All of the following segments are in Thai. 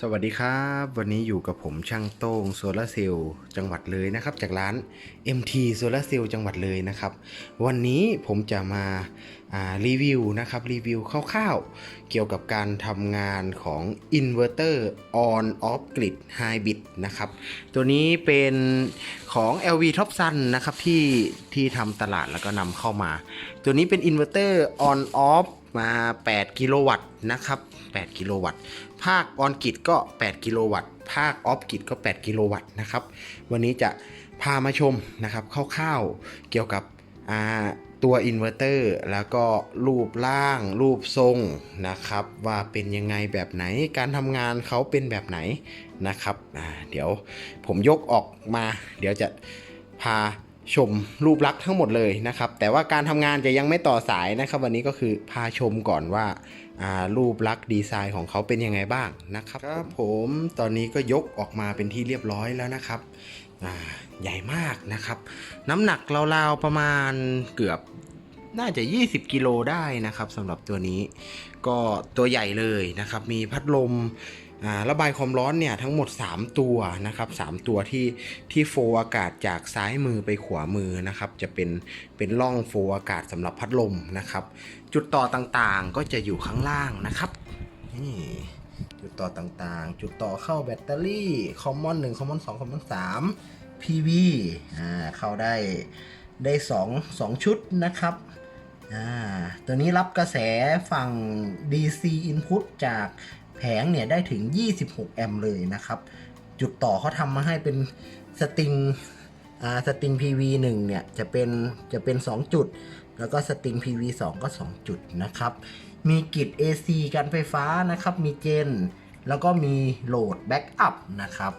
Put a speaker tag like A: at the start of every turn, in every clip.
A: สวัสดีครับ วันนี้อยู่กับผมช่างโต้งโซลาเซลล์จังหวัดเลยนะครับ จากร้าน MT โซลาเซลล์จังหวัดเลยนะครับ วันนี้ผมจะมาารีวิวนะครับรีวิวคร่าวๆ เกี่ยวกับการทำงานของอินเวอร์เตอร์ on off grid hybrid นะครับ ตัวนี้เป็นของ LV Top Sun นะครับที่ที่ทำตลาดแล้วก็นำเข้ามา ตัวนี้เป็นอินเวอร์เตอร์ on off มา 8 กิโลวัตต์นะครับ 8 กิโลวัตต์ ภาคออนกิตก็ 8 กิโลวัตต์ ภาคออฟกิตก็ 8 กิโลวัตต์นะครับ วันนี้จะพามาชมนะครับคร่าวๆเกี่ยวกับตัวอินเวอร์เตอร์แล้วก็รูปร่างรูปทรงนะครับ ว่าเป็นยังไงแบบไหนการทำงานเขาเป็นแบบไหนนะครับเดี๋ยวผมยกออกมา เดี๋ยวจะพา ชมรูปลักษณ์ทั้งหมดเลยนะครับ แต่ว่าการทำงานจะยังไม่ต่อสายนะครับ วันนี้ก็คือพาชมก่อนว่าอ่ารูปลักษณ์ดีไซน์ของเขาเป็นยังไงบ้างนะครับครับผมตอนนี้ก็ยกออกมาเป็นที่เรียบร้อยแล้วนะครับอ่าใหญ่มากนะครับ น้ำหนักราวๆประมาณเกือบน่าจะ 20 กิโลได้นะครับสำหรับตัวนี้ ก็ตัวใหญ่เลยนะครับ มีพัดลมอ่า ระบายความร้อนเนี่ยทั้งหมด 3 ตัวนะครับ3ตัวที่ที่โฟอากาศจากซ้ายมือไปขวามือนะครับจะเป็นเป็นร่องโฟอากาศสำหรับพัดลมนะครับ จุดต่อต่างๆก็จะอยู่ข้างล่างนะครับนี่จุดต่อต่างๆ จุดต่อเข้าแบตเตอรี่คอมมอน1คอมมอน2คอมมอน3 PV อ่าเข้าได้ได้2 2ชุดนะครับอ่าตัวนี้รับกระแสฝั่ง DC input จาก แผงเนี่ยได้ถึง 26 แอมป์เลยนะครับ จุดต่อเขาทำมาให้เป็นสตริงสตริง PV 1 เนี่ยจะเป็นจะเป็น 2 จุด แล้วก็สตริง PV 2 ก็ 2 จุดนะครับ มีกิจ AC การไฟฟ้านะครับ มีเจน แล้วก็มีโหลดแบ็กอัพนะครับ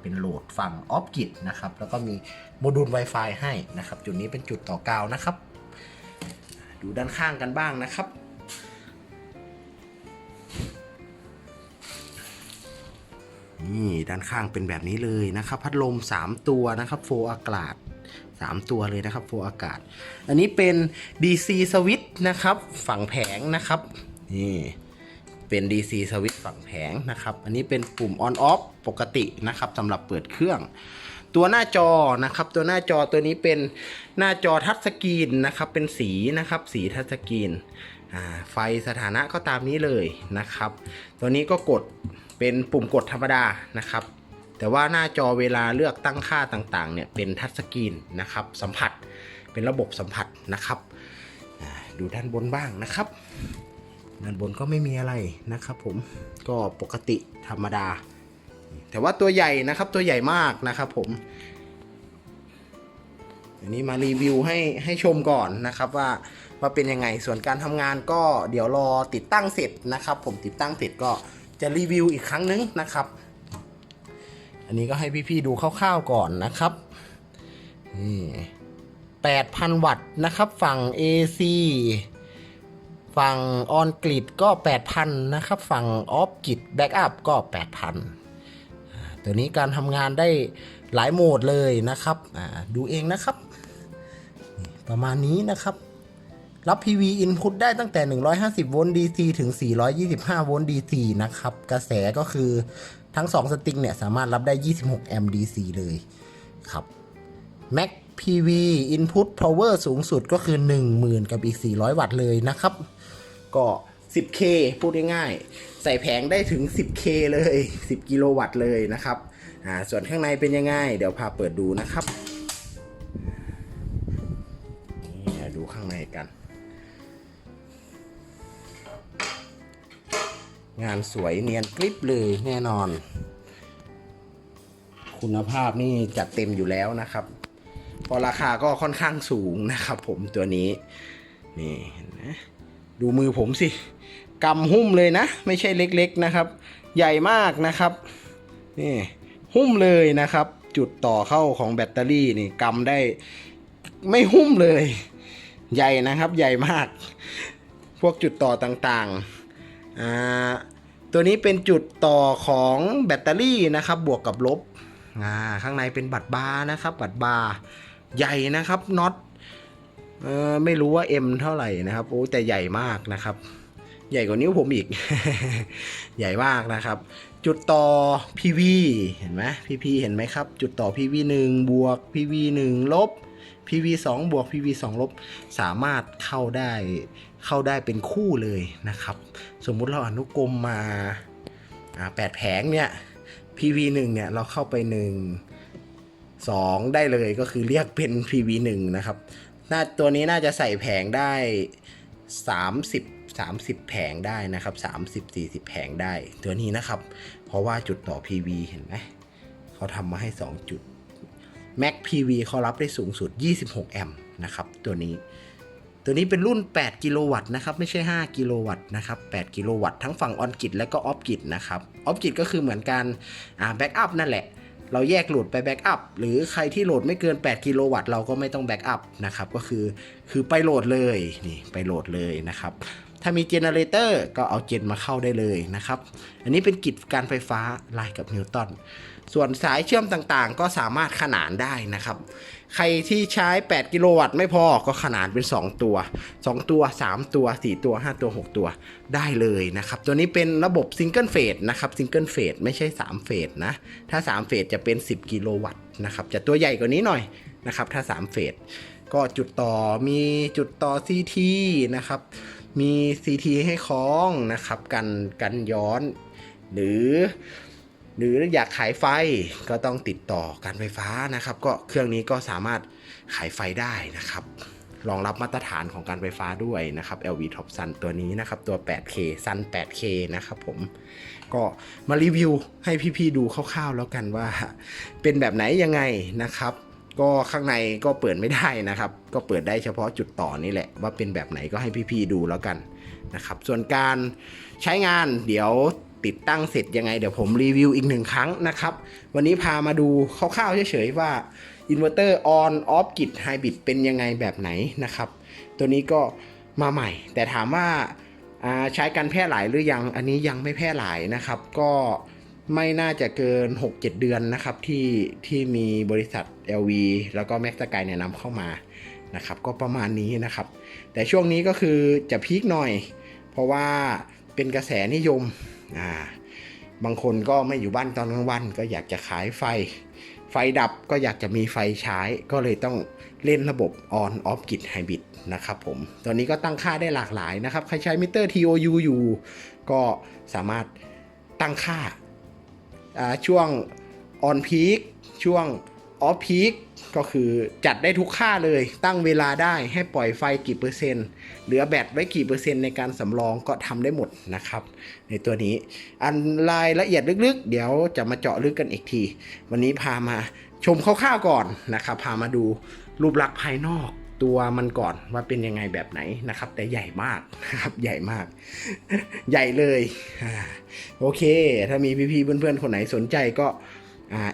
A: เป็นโหลดฝั่งออฟกิจนะครับ แล้วก็มีโมดูล Wi-Fi ให้นะครับ จุดนี้เป็นจุดต่อกาวนะครับ ดูด้านข้างกันบ้างนะครับ นี่ด้านข้างเป็นแบบนี้เลยนะครับ พัดลม 3 ตัวนะครับโฟอากาศ 3 ตัวเลยนะครับโฟอากาศ อันนี้เป็น DC switch นะครับ ฝั่งแผงนะครับนี่เป็น DC switch ฝั่งแผงนะครับ อันนี้เป็นปุ่ม on off ปกตินะครับสำหรับเปิดเครื่อง ตัวหน้าจอนะครับ ตัวหน้าจอตัวนี้เป็นหน้าจอทัชสกรีนนะครับ เป็นสีนะครับ สีทัชสกรีนไฟสถานะก็ตามนี้เลยนะครับ ตัวนี้ก็กด เป็นปุ่มกดธรรมดานะครับ แต่ว่าหน้าจอเวลาเลือกตั้งค่าต่างๆเนี่ยเป็นทัชสกรีนนะครับสัมผัสเป็นระบบสัมผัสนะครับ ดูด้านบนบ้างนะครับ ด้านบนก็ไม่มีอะไรนะครับ ผมก็ปกติธรรมดา แต่ว่าตัวใหญ่นะครับตัวใหญ่มากนะครับผมอันนี้มารีวิวให้ให้ชมก่อนนะครับว่าว่าเป็นยังไงส่วนการทำงานก็เดี๋ยวรอติดตั้งเสร็จนะครับ ผมติดตั้งเสร็จก็ จะรีวิวอีกครั้งนึงนะครับ อันนี้ก็ให้พี่ๆดูคร่าวๆก่อนนะครับนี่8,000 วัตต์นะครับ ฝั่ง AC ฝั่งออนกริดก็ 8,000 นะครับ ฝั่งออฟกริดแบ็กอัพก็ 8,000 ตัวนี้การทำงานได้หลายโหมดเลยนะครับ ดูเองนะครับ ประมาณนี้นะครับ รับ PV input ได้ตั้งแต่ 150 โวลต์ DC ถึง 425 โวลต์ DC นะครับ กระแสก็คือทั้ง 2 สตริงเนี่ย สามารถรับได้ 26 แอมป์ DC เลยครับ Max PV input power สูงสุดก็คือ 10,000 กับอีก 400 วัตต์เลยนะครับ ก็ 10K พูดง่ายๆ ใส่แผงได้ถึง 10K เลย 10 กิโลวัตต์เลยนะครับ อ่า ส่วนข้างในเป็นยังไง เดี๋ยวพาเปิดดูนะครับ งานสวยเนียนกริบเลยแน่นอน คุณภาพนี่จัดเต็มอยู่แล้วนะครับ พอราคาก็ค่อนข้างสูงนะครับ ผมตัวนี้ นี่นไหมดูมือผมสิกำหุ้มเลยนะ ไม่ใช่เล็กๆนะครับ ใหญ่มากนะครับนี่หุ้มเลยนะครับ จุดต่อเข้าของแบตเตอรี่นี่กำได้ไม่หุ้มเลย ใหญ่นะครับใหญ่มาก พวกจุดต่อต่างๆอ่า ตัวนี้เป็นจุดต่อของแบตเตอรี่นะครับ บวกกับลบอ่าข้างในเป็นบัตรบาร์นะครับ บัตรบาร์ใหญ่นะครับน็อตออไม่รู้ว่า M เท่าไหร่นะครับโอ้แต่ใหญ่มากนะครับ ใหญ่กว่านิ้วผมอีก ใหญ่มากนะครับ จุดต่อ PV เห็นไหม PP เห็นไหมครับ จุดต่อ PV 1บวก PV 1ลบ PV 2บวก PV 2ลบ สามารถเข้าได้ เข้าได้เป็นคู่เลยนะครับ สมมุติเราอนุกรมมาอ่าแปดแผงเนี่ย PV 1เนี่ยเราเข้าไป 1 2 ได้เลยก็คือเรียกเป็น PV 1นะครับน่าตัวนี้น่าจะใส่แผงได้ 30 30 แผงได้นะครับ30 40 แผงได้ตัวนี้นะครับ เพราะว่าจุดต่อ PV เห็นไหมเขาทำมาให้ 2 จุด Mac PV เขารับได้สูงสุด 26 แอมป์นะครับ ตัวนี้ ตัวนี้เป็นรุ่น 8 กิโลวัตต์นะครับ ไม่ใช่ 5 กิโลวัตต์นะครับ 8 กิโลวัตต์ทั้งฝั่งออนกิ t และก็ออฟกิ t นะครับ ออฟกิ t ก็คือเหมือนการแบ็กอัพนั่นแหละ เราแยกโหลดไปแบ็กอัพหรือใครที่โหลดไม่เกิน 8 กิโลวัตต์เราก็ไม่ต้องแบ็กอัพนะครับ ก็คือคือไปโหลดเลยนี่ไปโหลดเลยนะครับ ถ้ามีเจเนเรเตอร์ก็เอาเจนมาเข้าได้เลยนะครับ อันนี้เป็นกิจการไฟฟ้าไล่กับนิวตัน ส่วนสายเชื่อมต่างๆ ก็สามารถขนานได้นะครับ ใครที่ใช้ 8 กิโลวัตต์ไม่พอก็ขนานเป็น 2 ตัว 2 ตัว 3 ตัว 4 ตัว 5 ตัว 6 ตัวได้เลยนะครับ ตัวนี้เป็นระบบซิงเกิลเฟสนะครับซิงเกิลเฟสไม่ใช่ 3 เฟสนะ ถ้า 3 เฟสจะเป็น 10 กิโลวัตต์นะครับ จะตัวใหญ่กว่านี้หน่อยนะครับ ถ้า 3 เฟสก็จุดต่อมีจุดต่อ CT นะครับ มี CT ให้คล้องนะครับ กันกันย้อน หรือ หรืออยากขายไฟก็ต้องติดต่อการไฟฟ้านะครับ ก็เครื่องนี้ก็สามารถขายไฟได้นะครับรองรับมาตรฐานของการไฟฟ้าด้วยนะครับ LV Top Sun ตัวนี้นะครับ ตัว 8K Sun 8K นะครับผม ก็มารีวิวให้พี่ๆดูคร่าวๆแล้วกันว่า เป็นแบบไหนยังไงนะครับ ก็ข้างในก็เปิดไม่ได้นะครับ ก็เปิดได้เฉพาะจุดต่อนี่แหละ ว่าเป็นแบบไหนก็ให้พี่ๆดูแล้วกันนะครับ ส่วนการใช้งานเดี๋ยว ติดตั้งเสร็จยังไง เดี๋ยวผมรีวิวอีกหนึ่งครั้งนะครับ วันนี้พามาดูคร่าวๆเฉยๆว่าอินเวอร์เตอร์ออนออฟกิดไฮบริดเป็นยังไงแบบไหนนะครับ ตัวนี้ก็มาใหม่ แต่ถามว่าาใช้กันแพร่หลายหรือยังอันนี้ยังไม่แพร่หลายนะครับ ก็ไม่น่าจะเกิน 6-7 เดือนนะครับที่ที่มีบริษัท LV แล้วก็แม็กซ์กายเนี่ยนำเข้ามานะครับก็ประมาณนี้นะครับ แต่ช่วงนี้ก็คือจะพีคหน่อย เพราะว่าเป็นกระแสนิยม อ่าบางคนก็ไม่อยู่บ้านตอนกลางวัน ก็อยากจะขายไฟ ไฟดับก็อยากจะมีไฟใช้ก็เลยต้องเล่นระบบ on off grid hybrid นะครับผม ตอนนี้ก็ตั้งค่าได้หลากหลายนะครับ ใครใช้มิเตอร์ TOU อยู่ ก็สามารถตั้งค่าอ่าช่วง on peak ช่วง off peak ก็คือจัดได้ทุกค่าเลยตั้งเวลาได้ให้ปล่อยไฟกี่เปอร์เซ็นต์เหลือแบตไว้กี่เปอร์เซ็นต์ในการสำรองก็ทำได้หมดนะครับ ในตัวนี้ อันรายละเอียดลึกๆ เดี๋ยวจะมาเจาะลึกกันอีกที วันนี้พามาชมคร่าวๆก่อนนะครับ พามาดูรูปลักษณ์ภายนอกตัวมันก่อนว่าเป็นยังไงแบบไหนนะครับ แต่ใหญ่มากนะครับใหญ่มาก ใหญ่เลยโอเค ถ้ามีพี่ๆเพื่อนๆคนไหนสนใจก็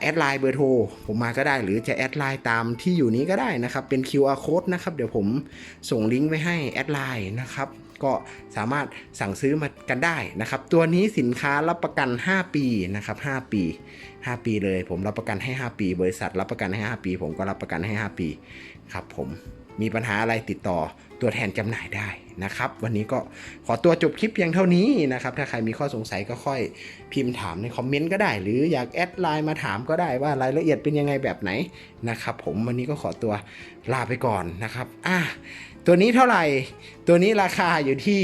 A: แอดไลน์เบอร์โทรผมมาก็ได้ หรือจะแอดไลน์ตามที่อยู่นี้ก็ได้นะครับ เป็น QR code นะครับ เดี๋ยวผมส่งลิงก์ไว้ให้แอดไลน์นะครับ ก็สามารถสั่งซื้อมากันได้นะครับ ตัวนี้สินค้ารับประกัน 5 ปีนะครับ 5 ปี 5 ปีเลย ผมรับประกันให้ 5 ปี บริษัทรับประกันให้ 5 ปี ผมก็รับประกันให้ 5 ปี ครับผมมีปัญหาอะไรติดต่อ ตัวแทนจำหน่ายได้นะครับ วันนี้ก็ขอตัวจบคลิปเพียงเท่านี้นะครับ ถ้าใครมีข้อสงสัยก็ค่อยพิมพ์ถามในคอมเมนต์ก็ได้ หรืออยากแอดไลน์มาถามก็ได้ว่ารายละเอียดเป็นยังไงแบบไหนนะครับ ผมวันนี้ก็ขอตัวลาไปก่อนนะครับอะตัวนี้เท่าไหร่ ตัวนี้ราคาอยู่ที่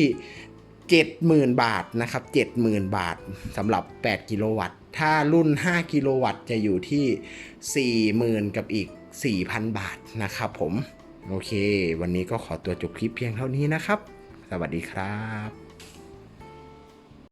A: 70,000 บาทนะครับ 70,000 บาทสำหรับ 8 กิโลวัตต์ ถ้ารุ่น 5 กิโลวัตต์จะอยู่ที่ 40,000 กับอีก 4,000 บาทนะครับผม โอเค วันนี้ก็ขอตัวจบคลิปเพียงเท่านี้นะครับ สวัสดีครับ